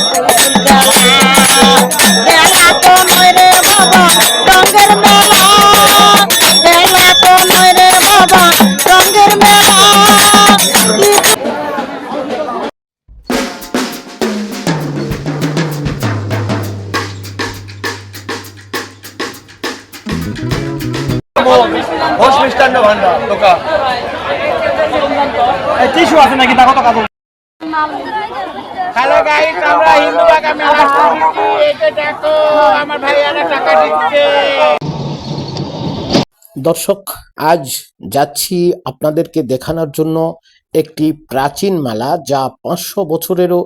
মেলা দর্শক, আজ যাচ্ছি আপনাদেরকে দেখানোর জন্য একটি প্রাচীন মেলা যা পাঁচশো বছরেরও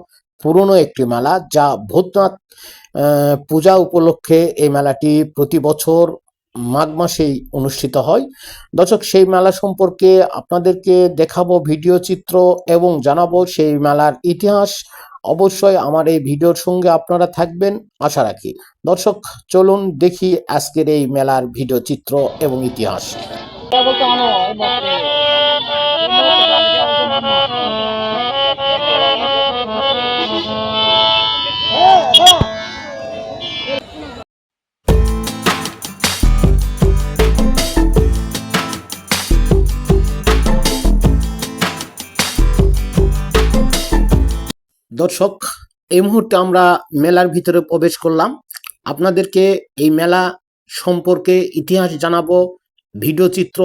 পুরনো একটি মেলা যা ভূতনাথ পূজা উপলক্ষে এই মেলাটি প্রতি বছর মাঘ মাসেই অনুষ্ঠিত হয়। দর্শক, সেই মেলা সম্পর্কে আপনাদেরকে দেখাবো ভিডিও চিত্র এবং জানাব সেই মেলার ইতিহাস অবশ্যই আমার এই ভিডিওর সঙ্গে আপনারা থাকবেন, আশা রাখি। দর্শক, চলুন দেখি আজকের এই মেলার ভিডিও চিত্র এবং ইতিহাস। দর্শক, এই মুহূর্তে আমরা মেলার ভিতরে প্রবেশ করলাম। আপনাদেরকে এই মেলা সম্পর্কে ইতিহাস জানাব, ভিডিও চিত্র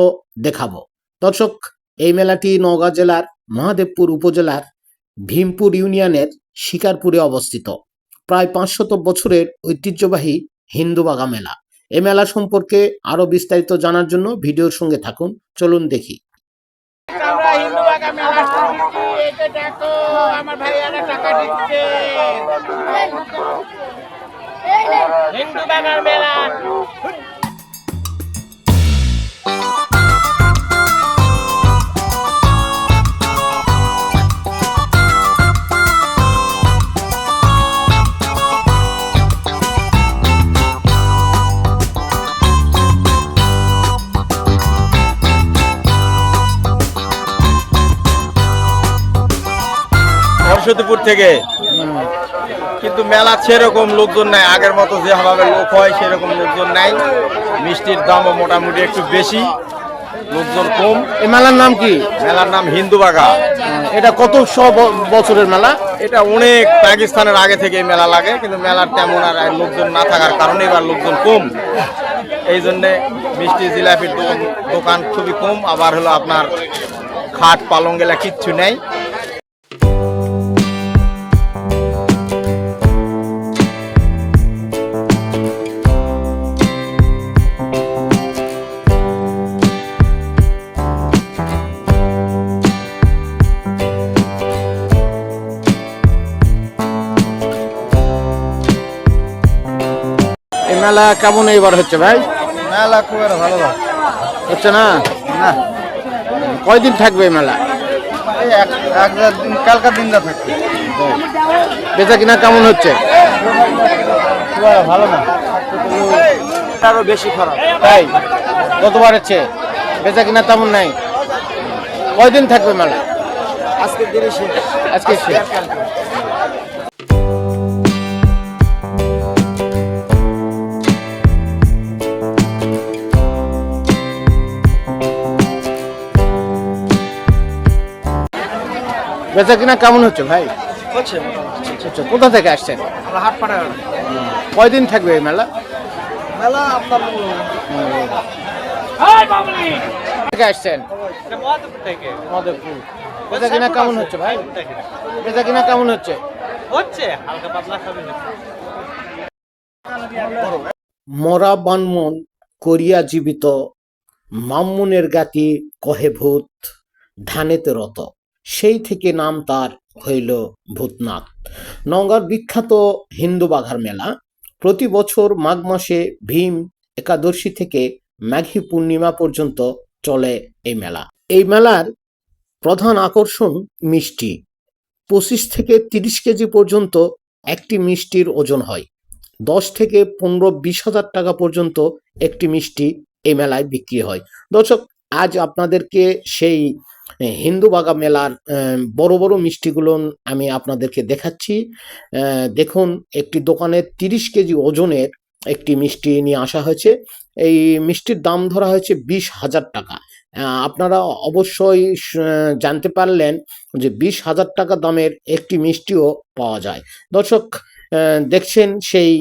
দেখাবো। দর্শক, এই মেলাটি নওগাঁ জেলার মহাদেবপুর উপজেলার ভীমপুর ইউনিয়নের শিকারপুরে অবস্থিত। প্রায় পাঁচশত বছরের ঐতিহ্যবাহী হিন্দুবাগা মেলা। এ মেলা সম্পর্কে আরও বিস্তারিত জানার জন্য ভিডিওর সঙ্গে থাকুন। চলুন দেখি। আমরা মেলা এটা দেখো আমার ভাইয়ারা টাকা দিচ্ছে। হিন্দু বাগার মেলা। সরস্বতীপুর থেকে। কিন্তু মেলা সেরকম লোকজন নাই। আগের মতো যেভাবে লোক হয় সেরকম লোকজন নাই। মিষ্টির দামও মোটামুটি একটু বেশি। লোকজন কম। এই মেলার নাম কি? মেলার নাম হিন্দু বাগা এটা কত শ বছরের মেলা? এটা অনেক পাকিস্তানের আগে থেকে মেলা লাগে কিন্তু মেলার তেমন আর লোকজন না থাকার কারণে এবার লোকজন কম। এই জন্যে মিষ্টি জিলাপির দোকান দোকান খুবই কম। আবার হলো আপনার খাট পালং গেলা কিচ্ছু নেই। মেলা কেমন এইবার হচ্ছে ভাই? মেলা খুব একটা ভালো না। হচ্ছে না? না। কয়দিন থাকবে এই মেলা? এই এক এক দিন কালকার দিনটা থাকবে। বেচা কিনা কেমন হচ্ছে? ভালো না। আরও বেশি খারাপ। তাই? কতবার হচ্ছে। বেচা কিনা তেমন নাই। কয়দিন থাকবে মেলা? আজকের দিনে শেষ। আজকে শেষ। বেচা কিনা কেমন হচ্ছে ভাই? হচ্ছে হচ্ছে কোথা থেকে আসছেন? কয়দিন থাকবে এই মেলা? মেলা আপনার থেকে আসছেন? মধুপুর বেচা কিনা কেমন হচ্ছে ভাই? বেচা কিনা কেমন হচ্ছে? হচ্ছে? হালকা পাতলা সবই মরা বানমন করিয়া জীবিত মামুনের গাতি কহে ভূত ধানেতে রত। সেই থেকে নাম তার হইল ভূতনাথ। নওগাঁর বিখ্যাত হিন্দু বাঘার মেলা। প্রতি বছর মাঘ মাসে ভীম একাদশী থেকে মাঘী পূর্ণিমা পর্যন্ত চলে এই মেলা। এই মেলার প্রধান আকর্ষণ মিষ্টি। পঁচিশ থেকে তিরিশ কেজি পর্যন্ত একটি মিষ্টির ওজন হয়। দশ থেকে পনেরো বিশ হাজার টাকা পর্যন্ত একটি মিষ্টি এই মেলায় বিক্রি হয়। দর্শক, আজ আপনাদেরকে সেই হিন্দুবাগা মেলার আহ, বড় বড় মিষ্টিগুলো আমি আপনাদেরকে দেখাচ্ছি। দেখুন একটি দোকানে তিরিশ কেজি ওজনের একটি মিষ্টি নিয়ে আসা হয়েছে। এই মিষ্টির দাম ধরা হয়েছে বিশ হাজার টাকা। আপনারা অবশ্যই জানতে পারলেন যে বিশ হাজার টাকা দামের একটি মিষ্টিও পাওয়া যায়। দর্শক দেখছেন সেই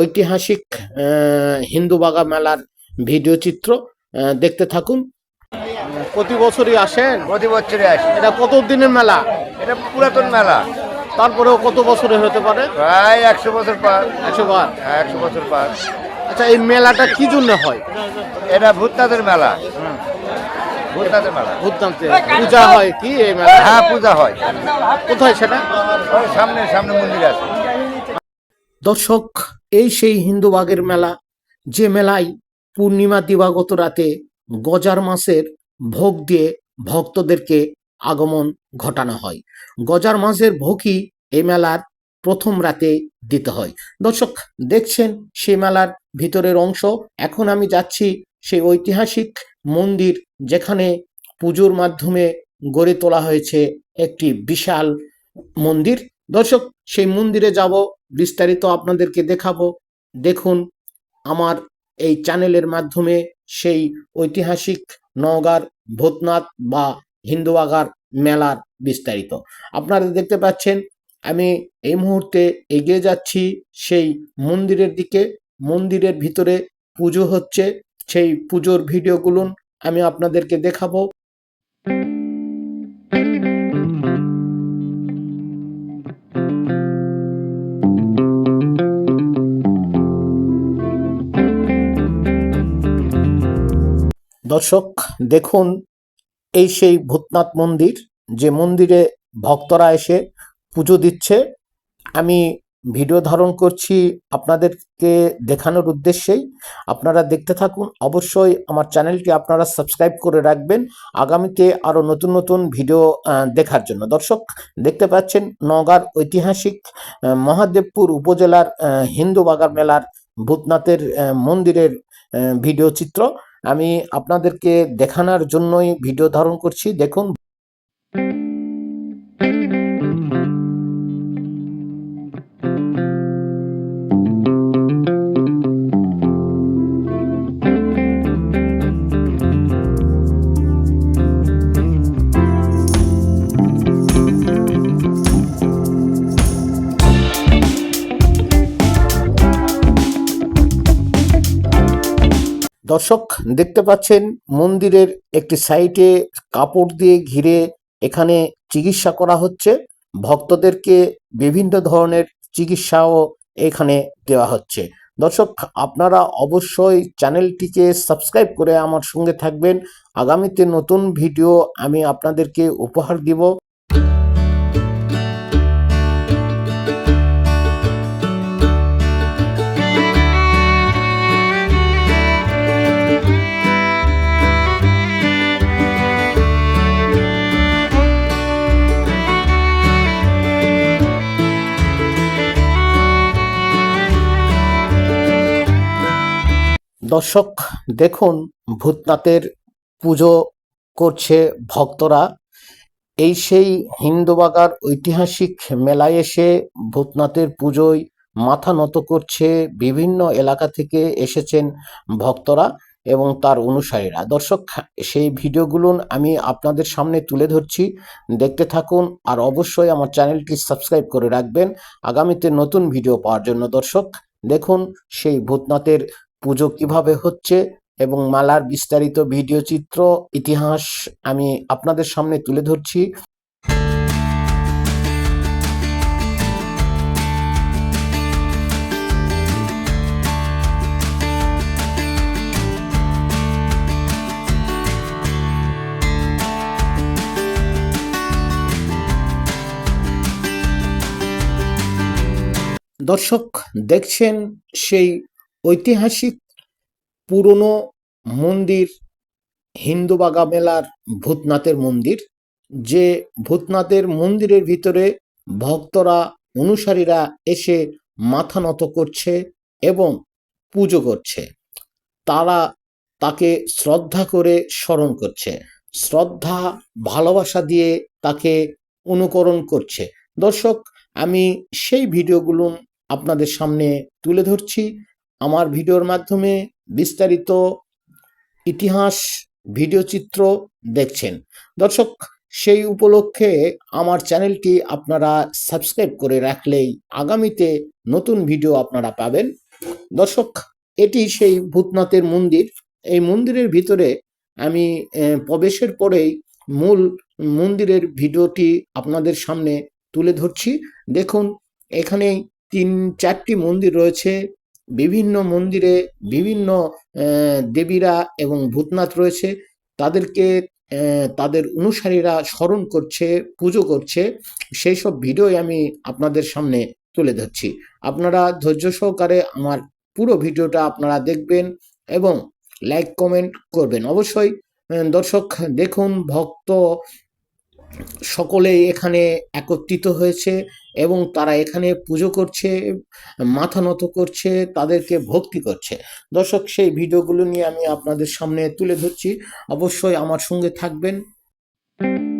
ঐতিহাসিক হিন্দু হিন্দুবাগা মেলার ভিডিও চিত্র। দেখতে থাকুন। প্রতি বছরই আসেন? প্রতি বছরে আসি। এটা কত দিনের মেলা? এটা পুরাতন মেলা। তারপরেও কত বছরে হতে পারে? প্রায় একশো বছর পার। একশো বার হ্যাঁ একশো বছর পার। আচ্ছা এই মেলাটা কি জন্য হয়? এটা ভূতনাথের মেলা। ভূতনাথের মেলা। ভূতনাথে পূজা হয় কি এই মেলা হ্যাঁ পূজা হয়। কোথায় সেটা? ওই সামনে সামনে মন্দির আছে। দর্শক এই সেই হিন্দুবাগের মেলা যে মেলায় পূর্ণিমা দিবাগত রাতে গজার মাসের ভোগ দিয়ে ভক্তদেরকে আগমন ঘটানো হয়। গজার মাসের ভোগই এই মেলার প্রথম রাতে দিতে হয়। দর্শক, দেখছেন সেই মেলার ভিতরের অংশ। এখন আমি যাচ্ছি সেই ঐতিহাসিক মন্দির যেখানে পুজোর মাধ্যমে গড়ে তোলা হয়েছে একটি বিশাল মন্দির। দর্শক, সেই মন্দিরে যাব, বিস্তারিত আপনাদেরকে দেখাবো। দেখুন, আমার এই চ্যানেলের মাধ্যমে সেই ঐতিহাসিক নওগাঁর ভূতনাথ বা হিন্দুয়াগার মেলার বিস্তারিত। আপনারা দেখতে পাচ্ছেন, আমি এই মুহূর্তে এগিয়ে যাচ্ছি সেই মন্দিরের দিকে। মন্দিরের ভিতরে পুজো হচ্ছে। সেই পুজোর ভিডিওগুলো আমি আপনাদেরকে দেখাবো। দর্শক, দেখুন এই সেই ভূতনাথ মন্দির, যে মন্দিরে ভক্তরা এসে পুজো দিচ্ছে। আমি ভিডিও ধারণ করছি আপনাদেরকে দেখানোর উদ্দেশ্যেই। আপনারা দেখতে থাকুন। অবশ্যই আমার চ্যানেলটি আপনারা সাবস্ক্রাইব করে রাখবেন। আগামীতে আরও নতুন নতুন ভিডিও দেখার জন্য। দর্শক, দেখতে পাচ্ছেন নগার ঐতিহাসিক মহাদেবপুর উপজেলার হিন্দু বাগার মেলার ভূতনাথের মন্দিরের ভিডিও চিত্র। আমি আপনাদেরকে দেখানোর জন্যই ভিডিও ধারণ করছি। দেখুন দর্শক দেখতে পাচ্ছেন মন্দিরের একটি সাইডে কাপড় দিয়ে ঘিরে এখানে চিকিৎসা করা হচ্ছে। ভক্তদেরকে বিভিন্ন ধরনের চিকিৎসাও এখানে দেওয়া হচ্ছে। দর্শক, আপনারা অবশ্যই চ্যানেলটিকে সাবস্ক্রাইব করে আমার সঙ্গে থাকবেন। আগামীতে নতুন ভিডিও আমি আপনাদেরকে উপহার দিব। দর্শক, দেখুন, ভূতনাথের পুজো করছে ভক্তরা। এই সেই হিন্দুবাগার ঐতিহাসিক মেলায় এসে ভূতনাথের পুজোয় মাথা নত করছে বিভিন্ন এলাকা থেকে এসেছেন ভক্তরা এবং তার অনুসারীরা। দর্শক, সেই ভিডিওগুলো আমি আপনাদের সামনে তুলে ধরছি। দেখতে থাকুন আর অবশ্যই আমার চ্যানেলটি সাবস্ক্রাইব করে রাখবেন। আগামীতে নতুন ভিডিও পাওয়ার জন্য দর্শক, দেখুন সেই ভূতনাথের পুজো কীভাবে হচ্ছে এবং মালার বিস্তারিত ভিডিও চিত্র, ইতিহাস আমি আপনাদের সামনে তুলে ধরছি। দর্শক, দেখছেন সেই ঐতিহাসিক পুরনো মন্দির হিন্দুবাগা মেলার ভূতনাথের মন্দির, যে ভূতনাথের মন্দিরের ভিতরে ভক্তরা, অনুসারীরা এসে মাথা নত করছে এবং পুজো করছে। তারা তাকে শ্রদ্ধা করে স্মরণ করছে। শ্রদ্ধা, ভালোবাসা দিয়ে তাকে অনুকরণ করছে। দর্শক, আমি সেই ভিডিওগুলো আপনাদের সামনে তুলে ধরছি। আমার ভিডিওর মাধ্যমে বিস্তারিত ইতিহাস, ভিডিও চিত্র দেখছেন। দর্শক, সেই উপলক্ষে আমার চ্যানেলটি আপনারা সাবস্ক্রাইব করে রাখলেই আগামীতে নতুন ভিডিও আপনারা পাবেন। দর্শক, এটি সেই ভূতনাথের মন্দির। এই মন্দিরের ভিতরে আমি প্রবেশের পরেই মূল মন্দিরের ভিডিওটি আপনাদের সামনে তুলে ধরছি। দেখুন এখানে তিন, চারটি মন্দির রয়েছে। বিভিন্ন মন্দিরে বিভিন্ন দেবীরা এবং ভূতনাথ রয়েছে। তাদেরকে তাদের অনুসারীরা স্মরণ করছে, পুজো করছে। সেই সব ভিডিওই আমি আপনাদের সামনে তুলে ধরছি। আপনারা ধৈর্য সহকারে আমার পুরো ভিডিওটা আপনারা দেখবেন এবং লাইক, কমেন্ট করবেন। অবশ্যই দর্শক দেখুন, ভক্ত সকলেই এখানে একত্রিত হয়েছে এবং তারা এখানে পুজো করছে, মাথা নত করছে, তাদেরকে ভক্তি করছে। দর্শক, সেই ভিডিওগুলো নিয়ে আমি আপনাদের সামনে তুলে ধরছি। অবশ্যই আমার সঙ্গে থাকবেন। দর্শক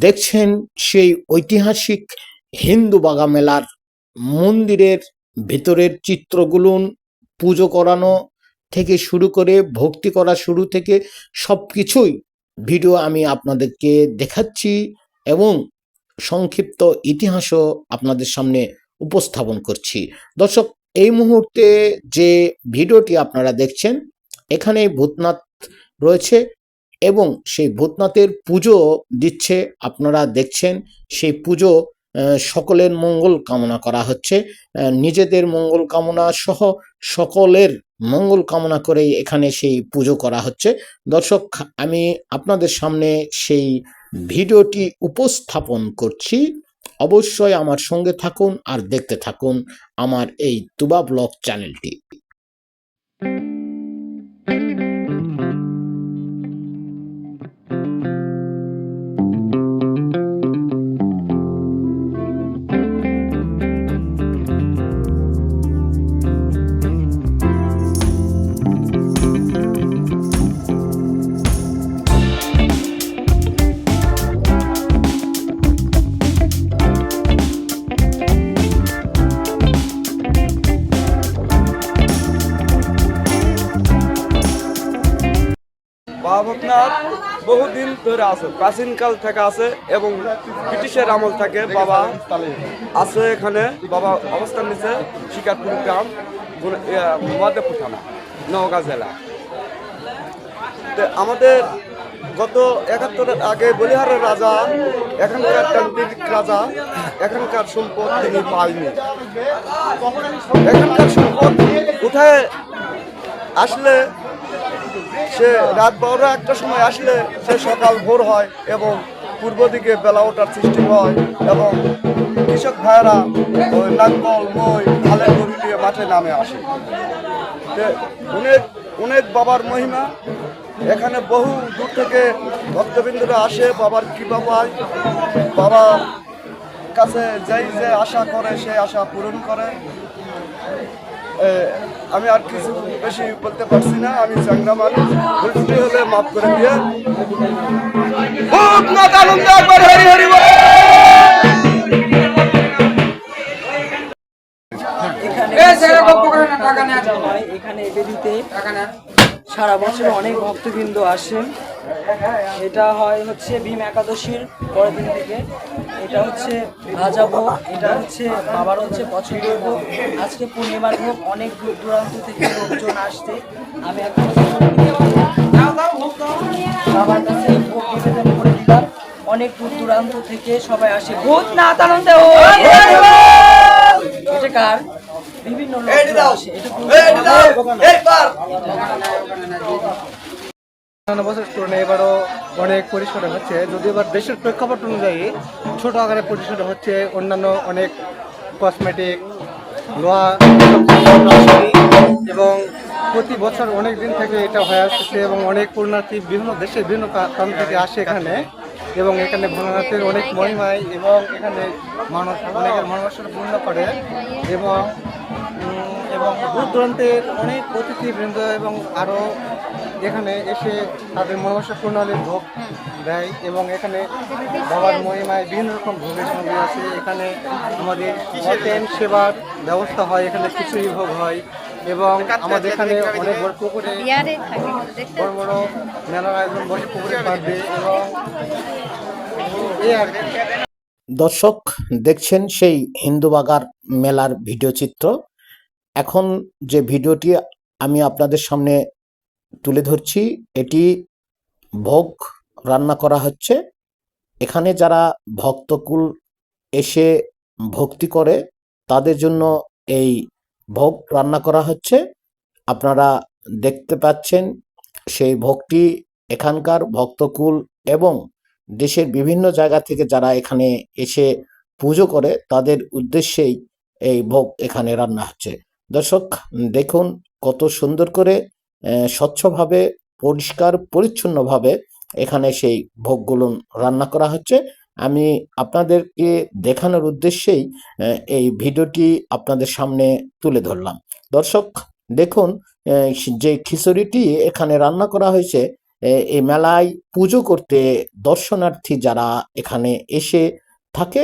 দেখছেন সেই ঐতিহাসিক হিন্দু বাগা মেলার মন্দিরের ভেতরের চিত্রগুলো পুজো করানো থেকে শুরু করে ভক্তি করা শুরু থেকে সব কিছুই ভিডিও আমি আপনাদেরকে দেখাচ্ছি এবং সংক্ষিপ্ত ইতিহাসও আপনাদের সামনে উপস্থাপন করছি। দর্শক, এই মুহূর্তে যে ভিডিওটি আপনারা দেখছেন এখানে ভূতনাথ রয়েছে। এবং সেই ভূতনাথের পুজো দিচ্ছে, আপনারা দেখছেন, সেই পুজো সকলের মঙ্গল কামনা করা হচ্ছে। নিজেদের মঙ্গল কামনা সহ সকলের মঙ্গল কামনা করেই এখানে সেই পুজো করা হচ্ছে। দর্শক, আমি আপনাদের সামনে সেই ভিডিওটি উপস্থাপন করছি। অবশ্যই আমার সঙ্গে থাকুন আর দেখতে থাকুন আমার এই তুবা ব্লগ চ্যানেলটি। ধরে আছে। প্রাচীনকাল থেকে আছে এবং ব্রিটিশের আমল থেকে বাবা আছে এখানে। বাবা অবস্থান নিচ্ছে শিকারপুর গ্রাম মহাদেবপুর থানা, নওগাঁ জেলা। আমাদের গত একাত্তরের আগে বলিহারের রাজা, এখানকার তান্ত্রিক রাজা, এখানকার সম্পদ তিনি পায়নি। এখানকার সম্পদ কোথায় আসলে সে রাত বারোটা একটা সময় আসলে সে সকাল ভোর হয় এবং পূর্ব দিকে বেলা ওঠার সৃষ্টি হয় এবং কৃষক ভাইয়েরা ওই নাঙ্গল, মই ধালের গরু দিয়ে মাঠে নামে আসে। অনেক অনেক বাবার মহিমা, এখানে বহু দূর থেকে ভক্তবৃন্দরা আসে, বাবার কৃপা পায়। বাবা কাছে যেই যে আশা করে সে আশা পূরণ করে। আমি আর কিছু বেশি বলতে পারছি না আমি চাংরা মানুষ ভুল হলে মাফ করে দিয়ে। খুব নাথ আনন্দ একবার হরি হরি এখানে সারা বছর অনেক ভক্তবৃন্দ আসেন। এটা হয় হচ্ছে ভীম একাদশীর পরের দিন থেকে। এটা হচ্ছে ভাজা ভোগ এটা হচ্ছে বাবার হচ্ছে পছন্দের ভোগ। আজকে পূর্ণিমার ভোগ অনেক দূর দূরান্ত থেকে লোকজন আসছে। আমি এখন বাবার কাছে ভোগ নিবেদন করে দিলাম। অনেক দূর দূরান্ত থেকে সবাই আসে। ভূত না আনন্দে এটা কার? বিভিন্ন লোক আসে। এটা বছর তুলনায় এবারও অনেক পরিসরে হচ্ছে। যদি এবার দেশের প্রেক্ষাপট অনুযায়ী ছোট আকারে পরিসরে হচ্ছে অন্যান্য অনেক কসমেটিক লোহা এবং প্রতি বছর অনেক দিন থেকে এটা হয়ে আসছে এবং অনেক পূর্ণার্থী বিভিন্ন দেশের বিভিন্ন প্রা- প্রান্ত থেকে আসে এখানে। এবং এখানে ভোলানাথের অনেক মহিমায় এবং এখানে মানুষ অনেকের মনোবাসনা পূর্ণ করে এবং এবং দূর দূরান্তের অনেক অতিথিবৃন্দ এবং আরও এখানে এসে তাদের মনোবাসা পূর্ণালীর ভোগ দেয় এবং এখানে বাবার মহিমায় বিভিন্ন রকম ভোগের সঙ্গে আছে এখানে আমাদের হোটেল সেবার ব্যবস্থা হয় এখানে খিচুড়ি ভোগ হয় এবং আমাদের এখানে অনেক বড় পুকুরে বড় বড় মেলার আয়োজন বসে পুকুরে পারবে এবং এই আর কি। দর্শক দেখছেন সেই হিন্দুবাগার মেলার ভিডিও চিত্র এখন যে ভিডিওটি আমি আপনাদের সামনে তুলে ধরছি, এটি ভোগ রান্না করা হচ্ছে। এখানে যারা ভক্তকুল এসে ভক্তি করে, তাদের জন্য এই ভোগ রান্না করা হচ্ছে। আপনারা দেখতে পাচ্ছেন, সেই ভোগটি এখানকার ভক্তকুল এবং দেশের বিভিন্ন জায়গা থেকে যারা এখানে এসে পুজো করে, তাদের উদ্দেশ্যেই এই ভোগ এখানে রান্না হচ্ছে। দর্শক, দেখুন কত সুন্দর করে স্বচ্ছভাবে, পরিষ্কার, পরিচ্ছন্নভাবে এখানে সেই ভোগগুলো রান্না করা হচ্ছে। আমি আপনাদেরকে দেখানোর উদ্দেশ্যেই এই ভিডিওটি আপনাদের সামনে তুলে ধরলাম। দর্শক, দেখুন যে খিচুড়িটি এখানে রান্না করা হয়েছে এই মেলায় পুজো করতে দর্শনার্থী যারা এখানে এসে থাকে,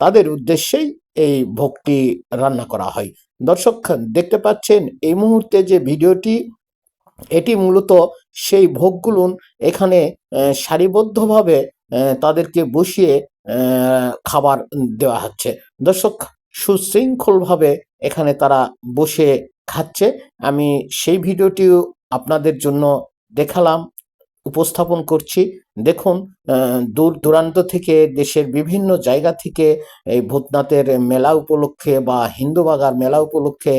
তাদের উদ্দেশ্যেই এই ভোগটি রান্না করা হয়। দর্শক, দেখতে পাচ্ছেন, এই মুহূর্তে যে ভিডিওটি এটি মূলত সেই ভোগগুলো এখানে সারিবদ্ধভাবে তাদেরকে বসিয়ে খাবার দেওয়া হচ্ছে। দর্শক, সুশৃঙ্খলভাবে এখানে তারা বসে খাচ্ছে। আমি সেই ভিডিওটিও আপনাদের জন্য দেখালাম, উপস্থাপন করছি। দেখুন দূর দূরান্ত থেকে দেশের বিভিন্ন জায়গা থেকে এই ভূতনাথের মেলা উপলক্ষে বা হিন্দুবাগার মেলা উপলক্ষে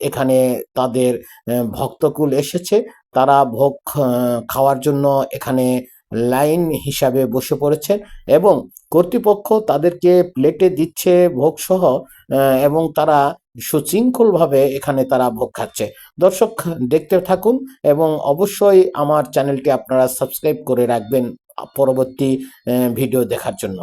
এখানে তাদের ভক্তকুল এসেছে। তারা ভোগ খাওয়ার জন্য এখানে লাইন হিসাবে বসে পড়েছেন এবং কর্তৃপক্ষ তাদেরকে প্লেটে দিচ্ছে ভোগ সহ এবং তারা সুশৃঙ্খলভাবে এখানে তারা ভোগ খাচ্ছে। দর্শক, দেখতে থাকুন এবং অবশ্যই আমার চ্যানেলটি আপনারা সাবস্ক্রাইব করে রাখবেন পরবর্তী ভিডিও দেখার জন্য।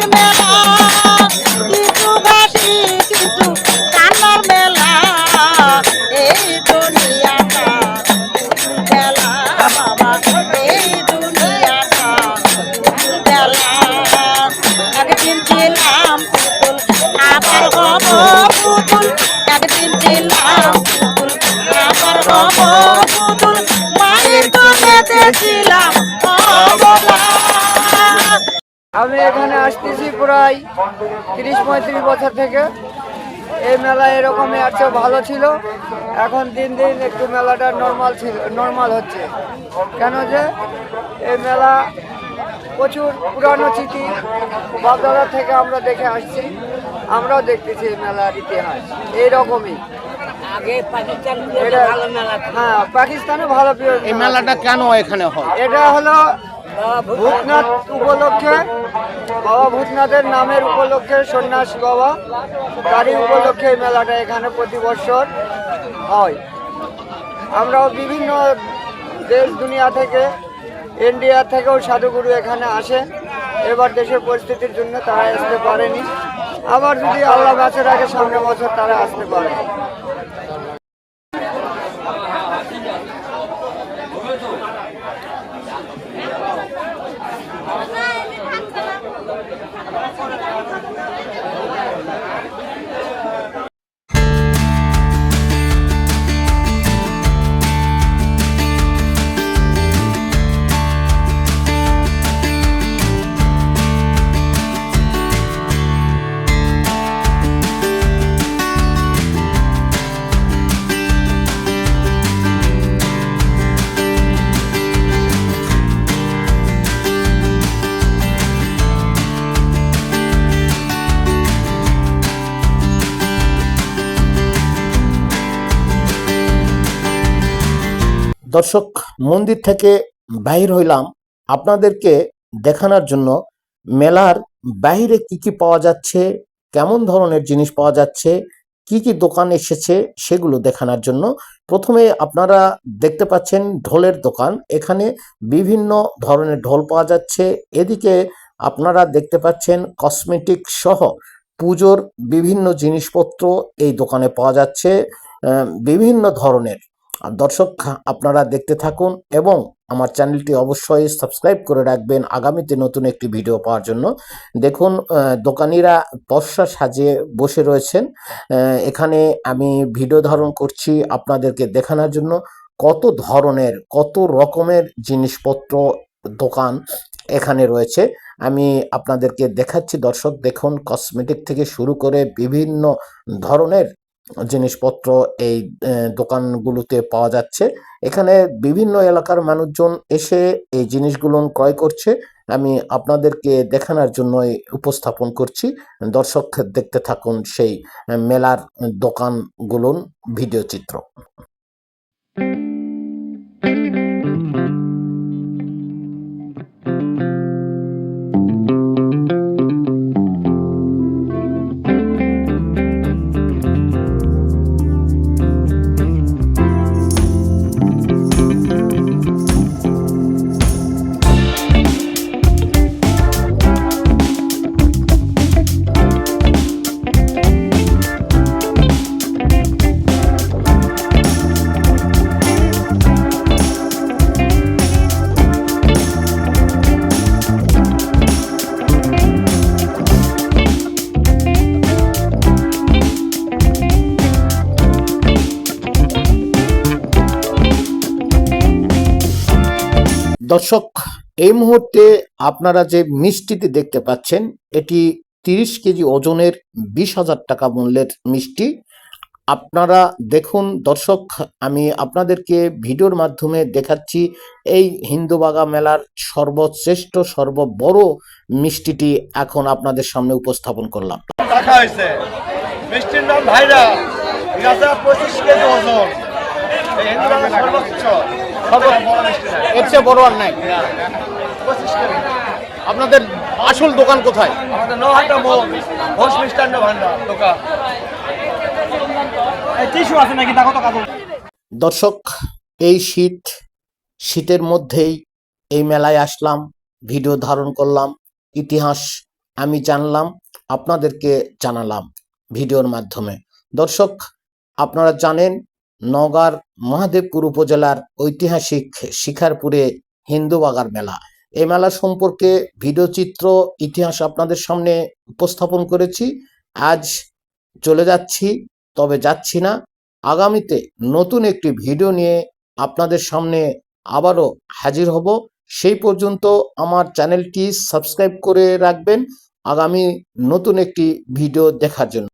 Superman. থেকে। এই মেলা এরকমই আছে ভালো ছিল। এখন দিন দিন একটু মেলাটা নর্মাল ছিল নর্মাল হচ্ছে। কেন যে এই মেলা প্রচুর পুরানো স্মৃতি। বাপদাদা থেকে আমরা দেখে আসছি। আমরাও দেখতেছি এই মেলার ইতিহাস। এইরকমই। হ্যাঁ পাকিস্তানে ভালো প্রিয় এই মেলাটা কেন এখানে হয়? এটা হলো ভূতনাথ উপলক্ষে, বাবা ভূতনাথের নামের উপলক্ষে সন্ন্যাসী বাবা তারই উপলক্ষে এই মেলাটা এখানে প্রতি বছর হয়। আমরাও বিভিন্ন দেশ দুনিয়া থেকে ইন্ডিয়া থেকেও সাধুগুরু এখানে আসেন। এবার দেশের পরিস্থিতির জন্য তারা আসতে পারেনি। আবার যদি আল্লাহ গাছের আগে সামনের বছর তারা আসতে পারে। দর্শক, মন্দির থেকে বাহির হইলাম। আপনাদেরকে দেখানোর জন্য মেলার বাইরে কি কি পাওয়া যাচ্ছে, কেমন ধরনের জিনিস পাওয়া যাচ্ছে, কি কি দোকান এসেছে সেগুলো দেখানোর জন্য প্রথমে আপনারা দেখতে পাচ্ছেন ঢোলের দোকান। এখানে বিভিন্ন ধরনের ঢোল পাওয়া যাচ্ছে। এদিকে আপনারা দেখতে পাচ্ছেন কসমেটিক সহ পুজোর বিভিন্ন জিনিসপত্র এই দোকানে পাওয়া যাচ্ছে। বিভিন্ন ধরনের দর্শক, আপনারা দেখতে থাকুন এবং আমার চ্যানেলটি অবশ্যই সাবস্ক্রাইব করে রাখবেন আগামীতে নতুন একটি ভিডিও পাওয়ার জন্য। দেখুন দোকানিরা বর্ষা সাজিয়ে বসে রয়েছেন। এখানে আমি ভিডিও ধারণ করছি আপনাদেরকে দেখানোর জন্য কত ধরনের, কত রকমের জিনিসপত্র দোকান এখানে রয়েছে। আমি আপনাদেরকে দেখাচ্ছি দর্শক, দেখুন, কসমেটিক থেকে শুরু করে বিভিন্ন ধরনের জিনিসপত্র এই দোকানগুলোতে পাওয়া যাচ্ছে। এখানে বিভিন্ন এলাকার মানুষজন এসে এই জিনিসগুলো ক্রয় করছে। আমি আপনাদেরকে দেখানোর জন্য উপস্থাপন করছি। দর্শক দেখতে থাকুন সেই মেলার দোকানগুলোর ভিডিও চিত্র। দর্শক, এই মুহূর্তে আপনারা যে মিষ্টিটি দেখতে পাচ্ছেন, এটি তিরিশ কেজি ওজনের বিশ হাজার টাকা মূল্যের মিষ্টি। আপনারা দেখুন, দর্শক, আমি আপনাদেরকে ভিডিওর মাধ্যমে দেখাচ্ছি, এই হিন্দুবাগা মেলার সর্বশ্রেষ্ঠ, সর্ববড় মিষ্টিটি এখন আপনাদের সামনে উপস্থাপন করলাম। মিষ্টির নাম ভাইরা পঁচিশ কেজি ওজন। এর চেয়ে বড় আর নাই। আপনাদের আসল দোকান কোথায়? আমাদের নহাটা মোড় ঘোষ মিষ্টান্ন ভান্ডার দোকান। আছে নাকি? দেখো তো কাজল দর্শক এই শীত শীতের মধ্যেই এই মেলায় আসলাম ভিডিও ধারণ করলাম ইতিহাস আমি জানলাম আপনাদেরকে জানালাম ভিডিওর মাধ্যমে। দর্শক আপনারা জানেন নওগাঁর মহাদেবপুর উপজেলার ঐতিহাসিক শিখারপুরে হিন্দু বাগার মেলা। এই মেলা সম্পর্কে ভিডিও চিত্র, ইতিহাস আপনাদের সামনে উপস্থাপন করেছি। আজ চলে যাচ্ছি, তবে যাচ্ছি না। আগামীতে নতুন একটি ভিডিও নিয়ে আপনাদের সামনে আবারও হাজির হব। সেই পর্যন্ত আমার চ্যানেলটি সাবস্ক্রাইব করে রাখবেন আগামী নতুন একটি ভিডিও দেখার জন্য।